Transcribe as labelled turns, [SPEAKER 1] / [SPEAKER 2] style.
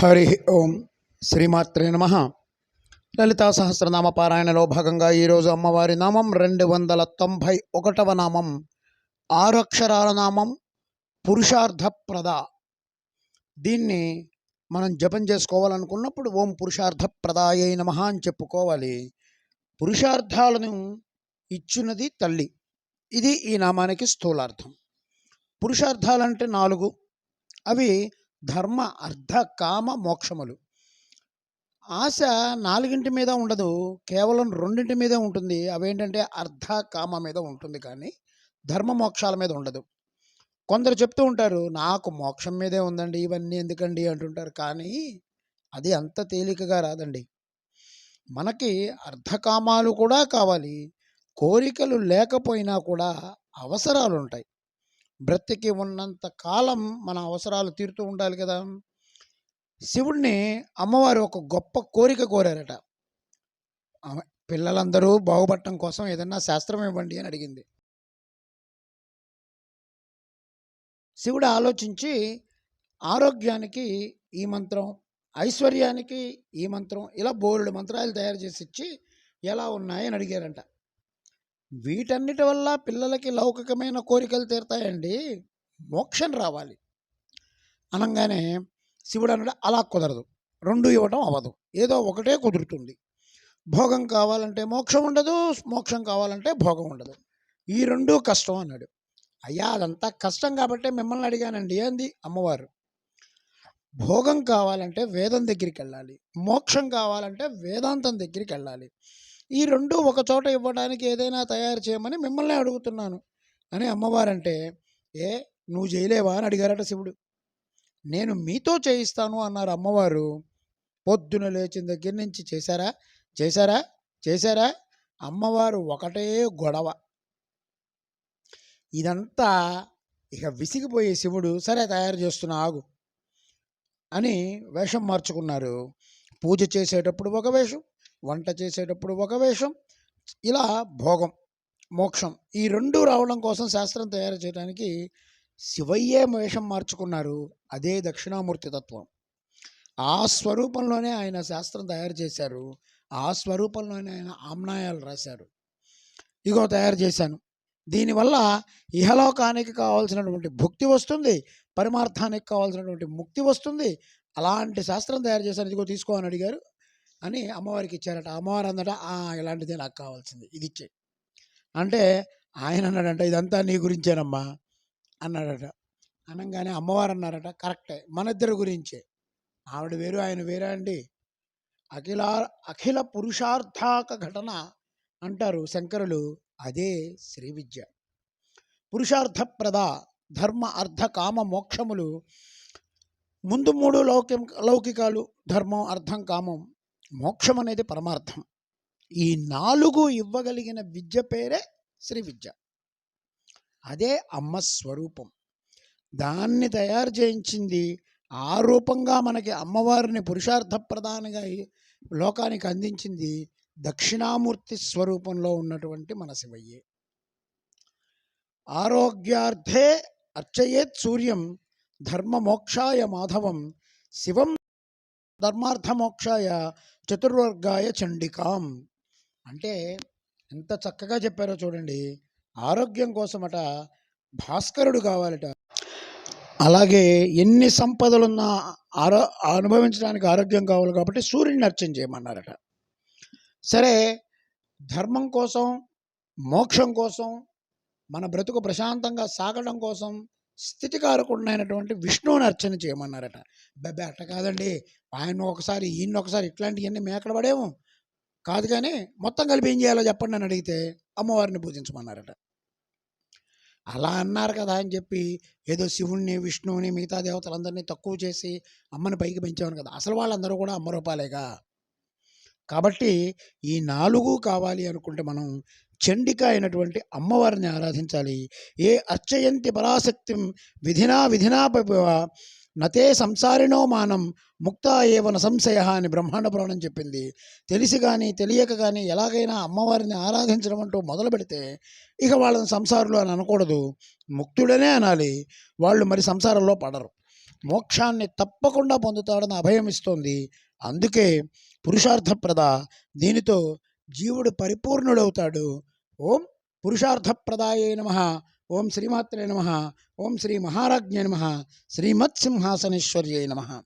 [SPEAKER 1] హరి ఓం శ్రీమాత్రే నమ. లలితా సహస్రనామ పారాయణలో భాగంగా ఈరోజు అమ్మవారి నామం రెండు వందల తొంభై ఒకటవ నామం. ఆరు అక్షరాల నామం పురుషార్థప్రద. దీన్ని మనం జపం చేసుకోవాలనుకున్నప్పుడు ఓం పురుషార్థప్రదాయ నమ అని చెప్పుకోవాలి. పురుషార్థాలను ఇచ్చినది తల్లి. ఇది ఈ నామానికి స్థూలార్థం. పురుషార్థాలంటే నాలుగు. అవి ధర్మ అర్థ కామ మోక్షములు. ఆశ నాలుగింటి మీద ఉండదు. కేవలం రెండింటి మీదే ఉంటుంది. అవేంటంటే అర్ధ కామ మీద ఉంటుంది కానీ ధర్మ మోక్షాల మీద ఉండదు. కొందరు చెప్తూ ఉంటారు నాకు మోక్షం మీదే ఉందండి ఇవన్నీ ఎందుకండి? అంటుంటారు. కానీ అది అంత తేలికగా రాదండి. మనకి అర్ధకామాలు కూడా కావాలి. కోరికలు లేకపోయినా కూడా అవసరాలు ఉంటాయి బ్రతికి ఉన్నంత కాలం మన అవసరాలు తీరుతూ ఉండాలి కదా. శివుణ్ణి అమ్మవారు ఒక గొప్ప కోరిక కోరారట. ఆమె పిల్లలందరూ బాగుపడటం కోసం ఏదన్నా శాస్త్రం ఇవ్వండి అని అడిగింది. శివుడు ఆలోచించి ఆరోగ్యానికి ఈ మంత్రం ఐశ్వర్యానికి ఈ మంత్రం ఇలా బోల్డ్ మంత్రాలు తయారు చేసి ఇచ్చి ఎలా ఉన్నాయని అడిగారంట. వీటన్నిటి వల్ల పిల్లలకి లౌకికమైన కోరికలు తీరుతాయండి. మోక్షం రావాలి. అనగానే శివుడు అన్నాడు అలా కుదరదు. రెండు ఇవ్వటం అవ్వదు. ఏదో ఒకటే కుదురుతుంది. భోగం కావాలంటే మోక్షం ఉండదు మోక్షం కావాలంటే భోగం ఉండదు. ఈ రెండు కష్టం అన్నాడు. అయ్యా అదంతా కష్టం కాబట్టి మిమ్మల్ని అడిగానండి. ఏంది? అమ్మవారు. భోగం కావాలంటే వేదం దగ్గరికి వెళ్ళాలి. మోక్షం కావాలంటే వేదాంతం దగ్గరికి వెళ్ళాలి. ఈ రెండు ఒక చోట ఇవ్వడానికి ఏదైనా తయారు చేయమని మిమ్మల్ని అడుగుతున్నాను. అని అమ్మవారంటే ఏ నువ్వు చేయలేవా? అని అడిగారట శివుడు. నేను మీతో చేయిస్తాను అన్నారు అమ్మవారు. పొద్దున లేచిన దగ్గర నుంచి చేశారా? చేశారా? చేశారా? అమ్మవారు ఒకటే గొడవ. ఇదంతా ఇక విసిగిపోయే శివుడు సరే తయారు చేస్తున్నా ఆగు అని వేషం మార్చుకున్నారు. పూజ చేసేటప్పుడు ఒక వేషం వంట చేసేటప్పుడు ఒక వేషం ఇలా భోగం మోక్షం ఈ రెండు రావడం కోసం శాస్త్రం తయారు చేయడానికి శివయ్యే వేషం మార్చుకున్నారు. అదే దక్షిణామూర్తి తత్వం. ఆ స్వరూపంలోనే ఆయన శాస్త్రం తయారు చేశారు. ఆ స్వరూపంలోనే ఆయన ఆమ్నాయాలు రాశారు. ఇగో తయారు చేశాను. దీనివల్ల ఇహలోకానికి కావాల్సినటువంటి భుక్తి వస్తుంది పరమార్థానికి కావాల్సినటువంటి ముక్తి వస్తుంది అలాంటి శాస్త్రం తయారు చేశాను. ఇదిగో తీసుకో అని అడిగారు. అని అమ్మవారికి ఇచ్చారట. అమ్మవారు అందట ఇలాంటిదే నాకు కావాల్సింది. ఇది ఇచ్చే. అంటే ఆయన అన్నాడంట ఇదంతా నీ గురించేనమ్మా. అన్నాడట. అనగానే అమ్మవారు అన్నారట కరెక్టే. మన ఇద్దరి గురించే. ఆవిడ వేరు ఆయన వేరే అండి. అఖిల అఖిల పురుషార్థాక ఘటన అంటారు శంకరులు. అదే శ్రీ విద్య. పురుషార్థప్రద ధర్మ అర్థ కామ మోక్షములు ముందు మూడు లౌకి లౌకికాలు ధర్మం అర్థం కామం మోక్షం అనేది పరమార్థం. ఈ నాలుగు ఇవ్వగలిగిన విద్య పేరే శ్రీ విద్య. అదే అమ్మ స్వరూపం. దాన్ని తయారు చేయించింది ఆ రూపంగా మనకి అమ్మవారిని పురుషార్థ ప్రధానిగా లోకానికి అందించింది దక్షిణామూర్తి స్వరూపంలో ఉన్నటువంటి మన శివయ్యే. ఆరోగ్యార్థే అర్చయేత్ సూర్యం ధర్మమోక్షాయ మాధవం శివం ధర్మార్థమోక్షాయ చతుర్వర్గాయ చండికాం అంటే ఎంత చక్కగా చెప్పారో చూడండి. ఆరోగ్యం కోసమట భాస్కరుడు కావాలట. అలాగే ఎన్ని సంపదలున్నా ఆరో అనుభవించడానికి ఆరోగ్యం కావాలి కాబట్టి సూర్యుడిని అర్చన చేయమన్నారట. సరే ధర్మం కోసం మోక్షం కోసం మన బ్రతుకు ప్రశాంతంగా సాగడం కోసం స్థితికారకుడినైనటువంటి విష్ణువుని అర్చన చేయమన్నారట. బెబ్బే అట్ట కాదండి. ఆయన ఒకసారి ఈయన ఒకసారి ఇట్లాంటివన్నీ మేకడ పడేమో? కాదు కానీ మొత్తం కలిపి ఏం చేయాలో చెప్పండి అని అడిగితే అమ్మవారిని పూజించమన్నారట. అలా అన్నారు కదా అని చెప్పి ఏదో శివుణ్ణి విష్ణువుని మిగతా దేవతలందరినీ తక్కువ చేసి అమ్మని పైకి పెంచేవారు కదా. అసలు వాళ్ళందరూ కూడా అమ్మ రూపాలేగా? కాబట్టి ఈ నాలుగు కావాలి అనుకుంటే మనం చండిక అయినటువంటి అమ్మవారిని ఆరాధించాలి. ఏ అర్చయంతి పరాశక్తి విధినా విధినా నతే సంసారినో మానం ముక్త ఏవన సంశయ అని బ్రహ్మాండ పురాణం చెప్పింది. తెలిసి కానీ తెలియక కానీ ఎలాగైనా అమ్మవారిని ఆరాధించడం అంటూ మొదలు పెడితే ఇక వాళ్ళని సంసారులు అని అనకూడదు. ముక్తుడనే అనాలి. వాళ్ళు మరి సంసారంలో పడరు. మోక్షాన్ని తప్పకుండా పొందుతాడని అభయం ఇస్తోంది. అందుకే పురుషార్థప్రద దీనితో జీవుడు పరిపూర్ణుడవుతాడు. ఓం పురుషార్థప్రదాయ నమ. ఓం శ్రీమాత్రే నమ. ఓం శ్రీ మహారాజ్ఞే నమ. శ్రీమత్సింహాసనేశ్వర్యే నమ.